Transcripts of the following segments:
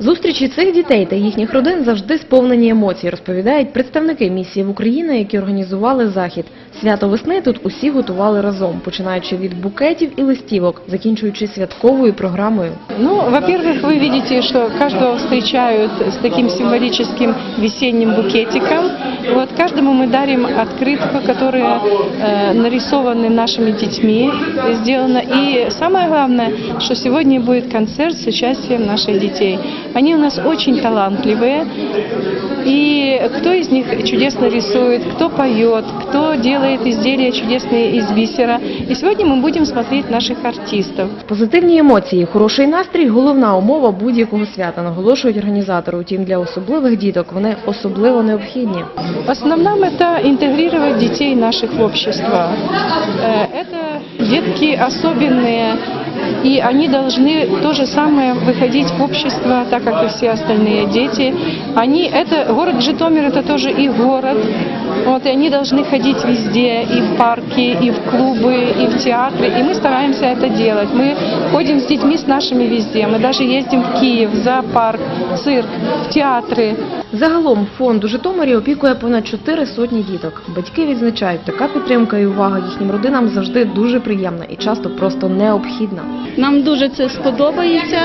Зустрічі цих дітей та їхніх родин завжди сповнені емоцій, розповідають представники місії в Україні, які організували захід. Свято весни тут усі готували разом, починаючи від букетів і листівок, закінчуючи святковою програмою. Ну, во-первых, ви бачите, що каждого зустрічають з таким символічним весенним букетиком. Вот каждому мы дарим открытку, которая э, нарисованы нашими детьми, сделана. И самое главное, что сегодня будет концерт с участием наших детей. Они у нас очень талантливые. И кто из них чудесно рисует, кто поет, кто делает изделия чудесные из бисера. И сегодня мы будем смотреть наших артистов. Позитивні емоції, хороший настрій – головна умова будь-якого свята, наголошують організатори. Утім, для особливих діток вони особливо необхідні. В основном это интегрировать детей наших в общество. Э, Это детки особенные, и они должны то же самое выходить в общество, так как и все остальные дети. Они, это, город Житомир это тоже и город, вот, и они должны ходить везде, и в парки, и в клубы, и в театры, и мы стараемся это делать. Мы ходим с детьми с нашими везде, мы даже ездим в Киев, в зоопарк, в цирк, в театры. Загалом фонд у Житомирі опікує понад чотири сотні діток. Батьки відзначають, така підтримка і увага їхнім родинам завжди дуже приємна і часто просто необхідна. Нам дуже це сподобається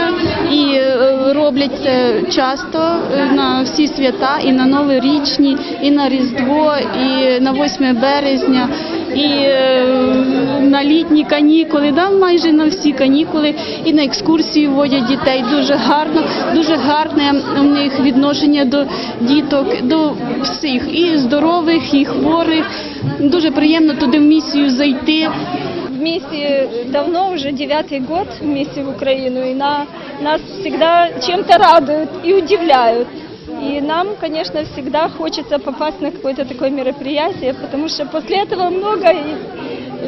і е, роблять це часто е, на всі свята, і на новорічні, і на Різдво, і на 8 березня, і е, на літні канікули. Да, майже на всі канікули, і на екскурсії водять дітей. Дуже гарно, дуже гарне у них відношення до діток, до всіх, і здорових, і хворих. Дуже приємно туди в місію зайти. вместе давно, уже девятый год вместе в Украину, и на, нас всегда чем-то радуют и удивляют. И нам, конечно, всегда хочется попасть на какое-то такое мероприятие, потому что после этого много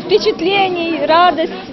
впечатлений, радость.